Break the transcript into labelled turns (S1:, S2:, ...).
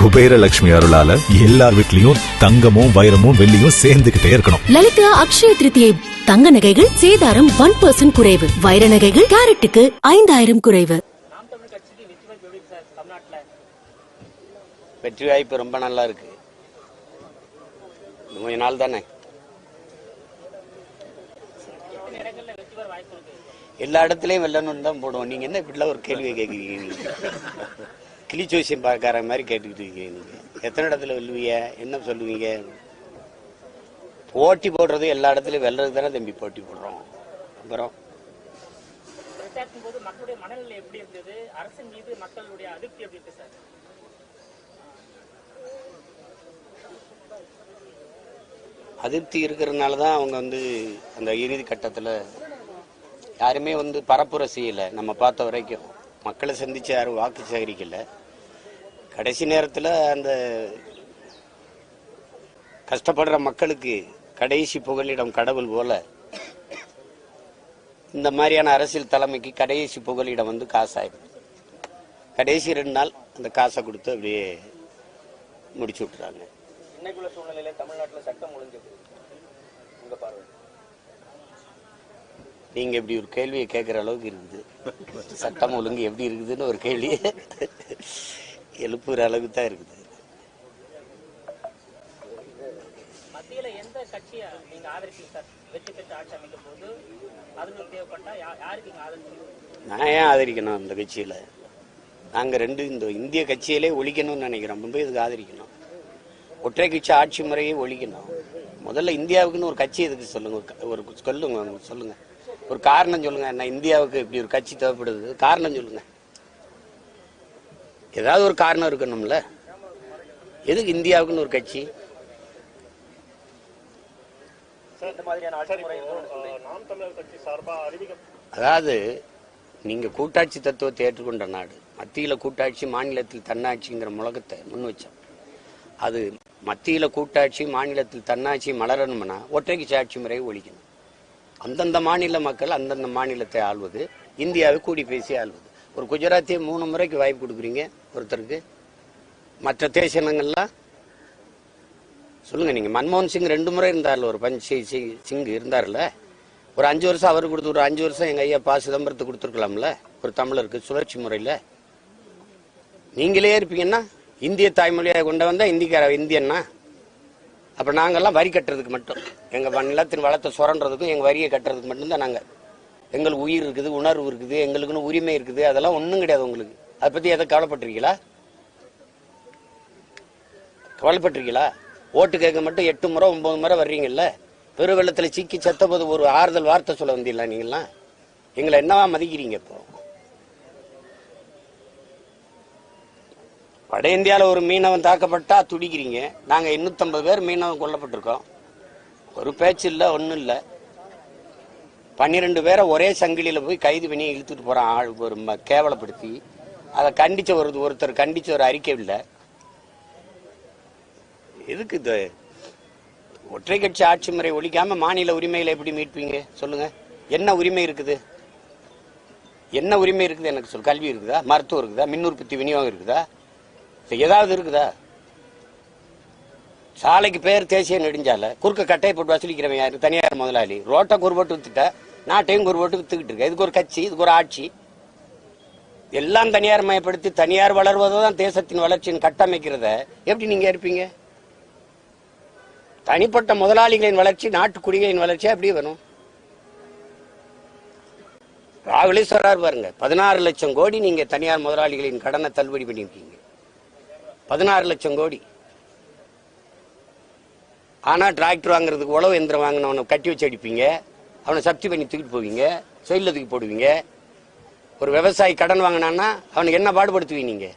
S1: குபேரலட்சுமி அருளால எல்லார் வீட்லயும் தங்கமும் வைரமும் வெள்ளியும் சேர்ந்துகிட்டே இருக்கணும்.
S2: லலிதா அக்ஷய திருத்தியை தங்க நகைகள் சேதாரம் ஒன் பர்சன்ட் குறைவு. வைர நகைகள் கேரட்டுக்கு ஐந்தாயிரம் குறைவு.
S3: வெற்றி வாய்ப்பு ரொம்ப நல்லா இருக்கு. கொஞ்ச நாள் தானே? எல்லா இடத்துலயும் வெல்லணும்னு தான் போடுவோம். நீங்க என்ன இப்படிலாம் ஒரு கேள்வியை கேட்குறீங்க கிளி ஜோசியம் பார்க்கார மாதிரி கேட்டுக்கிட்டு இருக்கீங்க நீங்க. எத்தனை இடத்துல வெல்லுவீங்க? என்ன சொல்லுவீங்க? போட்டி போடுறது எல்லா இடத்துலயும் வெல்றது தானே தம்பி போட்டி போடுறோம். அப்புறம்?
S4: அதிருப்தி
S3: இருக்கிறதுனால தான் அவங்க வந்து அந்த இறுதி கட்டத்தில் யாருமே வந்து பரப்புரை செய்யலை. நம்ம பார்த்த வரைக்கும். மக்களை சந்திச்சு யாரும் வாக்கு சேகரிக்கல. கடைசி நேரத்தில் அந்த கஷ்டப்படுற மக்களுக்கு கடைசி புகலிடம் கடவுள் போல இந்த மாதிரியான அரசியல் தலைமைக்கு கடைசி புகலிடம் வந்து காசாயிடும். கடைசி ரெண்டு நாள் அந்த காசை கொடுத்து அப்படியே முடிச்சு விட்டுறாங்க.
S4: இன்னைக்குள்ள சூழ்நிலையில தமிழ்நாட்டுல சட்டம் ஒழுங்கு உங்க பார்வை?
S3: நீங்க இப்படி ஒரு கேள்வியை கேட்குற அளவுக்கு இருக்குது. சட்டம் ஒழுங்கு எப்படி இருக்குதுன்னு ஒரு கேள்வி எழுப்புற அளவுக்கு தான் இருக்குது. நான் ஏன் ஆதரிக்கணும் அந்த கட்சியில? நாங்க ரெண்டு இந்த இந்திய கட்சியிலே ஒழிக்கணும்னு நினைக்கிறோம். முன்பு இதுக்கு ஆதரிக்கணும்? ஒற்றை கட்சி ஆட்சி முறையை ஒழிக்கணும். முதல்ல இந்தியாவுக்குன்னு ஒரு கட்சி எதுக்கு சொல்லுங்க? ஒரு சொல்லுங்க சொல்லுங்க. ஒரு காரணம் சொல்லுங்க. என்ன இந்தியாவுக்கு இப்படி ஒரு கட்சி தேவைப்படுது. காரணம் சொல்லுங்க. ஏதாவது ஒரு காரணம் இருக்கணும்ல? எதுக்கு இந்தியாவுக்குன்னு ஒரு கட்சி? அதாவது நீங்க கூட்டாட்சி தத்துவத்தை ஏற்றுக்கொண்ட நாடு மத்தியில கூட்டாட்சி மாநிலத்தில் தன்னாட்சிங்கிற முழக்கத்தை முன் வச்சோம். அது மத்தியில கூட்டாட்சி மாநிலத்தில் தன்னாட்சி மலரணும்னா ஒற்றைக்கு ஆட்சி முறையை ஒழிக்கணும். அந்தந்த மாநில மக்கள் அந்தந்த மாநிலத்தை ஆள்வது இந்தியாவை கூடி பேசி ஆள்வது. ஒரு குஜராத்தி மூணு முறைக்கு வாய்ப்பு கொடுக்குறீங்க ஒருத்தருக்கு. மற்ற தேசங்கள்லாம் சொல்லுங்க நீங்கள் மன்மோகன் சிங் ரெண்டு முறை இருந்தார்ல ஒரு பஞ்ச் சி- சிங் இருந்தார்ல. ஒரு அஞ்சு வருஷம் அவர் கொடுத்து ஒரு அஞ்சு வருஷம் எங்கள் ஐயா பா சிதம்பரத்துக்கு கொடுத்துருக்கலாம்ல ஒரு தமிழருக்கு சுழற்சி முறையில். நீங்களே இருப்பீங்கன்னா இந்திய தாய்மொழியாக கொண்டு வந்தால் இந்திக்கார இந்தியன்னா அப்போ நாங்கள்லாம் வரி கட்டுறதுக்கு மட்டும். எங்கள் நிலத்தின் வளத்தை சுரண்டுறதுக்கும் எங்கள் வரியை கட்டுறதுக்கு மட்டும்தான் நாங்கள் எங்களுக்கு உயிர் இருக்குது உணர்வு இருக்குது எங்களுக்குன்னு உரிமை இருக்குது அதெல்லாம் ஒன்றும் கிடையாது உங்களுக்கு. அதை பற்றி எதை கவலைப்பட்டிருக்கீங்களா? கவலைப்பட்டிருக்கீங்களா? ஓட்டு கேட்க மட்டும் எட்டு முறை ஒன்பது முறை வர்றீங்கல்ல? பெருவெள்ளத்துல சிக்கி செத்த போது ஒரு ஆறுதல் வார்த்தை சொல்ல வந்தீங்களா நீங்களாம் எங்களை என்னவா மதிக்கிறீங்க இப்போ? வட இந்தியாவில் ஒரு மீனவன் தாக்கப்பட்டா துடிக்கிறீங்க. நாங்கள் எண்ணூற்றம்பது பேர் மீனவன் கொல்லப்பட்டிருக்கோம். ஒரு பேச்சு இல்லை ஒன்றும் இல்லை. பன்னிரெண்டு பேரை ஒரே சங்கிலியில் போய் கைது பண்ணி இழுத்துட்டு போகிறான் ஆள் ஒரு கேவலப்படுத்தி அதை கண்டிச்ச ஒரு ஒருத்தர் கண்டிச்ச ஒரு அறிக்கை இல்லை. எதுக்கு இது? ஒற்றை கட்சி ஆட்சி முறை ஒழிக்காம மாநில உரிமைகளை எப்படி மீட்பீங்க? சொல்லுங்க. என்ன உரிமை இருக்குது? என்ன உரிமை இருக்குது? எனக்கு சொல் கல்வி இருக்குதா? மருத்துவம் இருக்குதா? மின் உற்பத்தி விநியோகம் இருக்குதா? ஏதாவது இருக்குதா? சாலைக்கு பேர் தேசிய நெடுஞ்சாலை குறுக்க கட்டையை போட்டு வசூலிக்கிறவன் யாரு? தனியார் முதலாளி. ரோட்டை குறுபட்டு வித்துட்ட நாட்டையும் குறுபோட்டு வித்துக்கிட்டு இருக்கு இதுக்கு ஒரு கட்சி இதுக்கு ஒரு ஆட்சி. எல்லாம் தனியார் மயப்படுத்தி தனியார் வளர்வதுதான் தேசத்தின் வளர்ச்சியின் கட்டமைக்கிறத எப்படி நீங்க இருப்பீங்க தனிப்பட்ட முதலாளிகளின் வளர்ச்சி நாட்டு குடிகளின் வளர்ச்சி அப்படியே வரும்? ராகுலே சொல்றார் பாருங்க பதினாறு லட்சம் கோடி நீங்க தனியார் முதலாளிகளின் கடனை தள்ளுபடி பண்ணியிருக்கீங்க. பதினாறு லட்சம் கோடி. ஆனா டிராக்டர் வாங்குறதுக்கு உழவு எந்திரம் வாங்கினவனை கட்டி வச்சு அடிப்பீங்க. அவனை சப்தி பண்ணி தூக்கிட்டு போவீங்க செயலில் தூக்கி போடுவீங்க. ஒரு விவசாயி கடன் வாங்கினான்னா அவனுக்கு என்ன பாடுபடுத்துவீங்க நீங்க?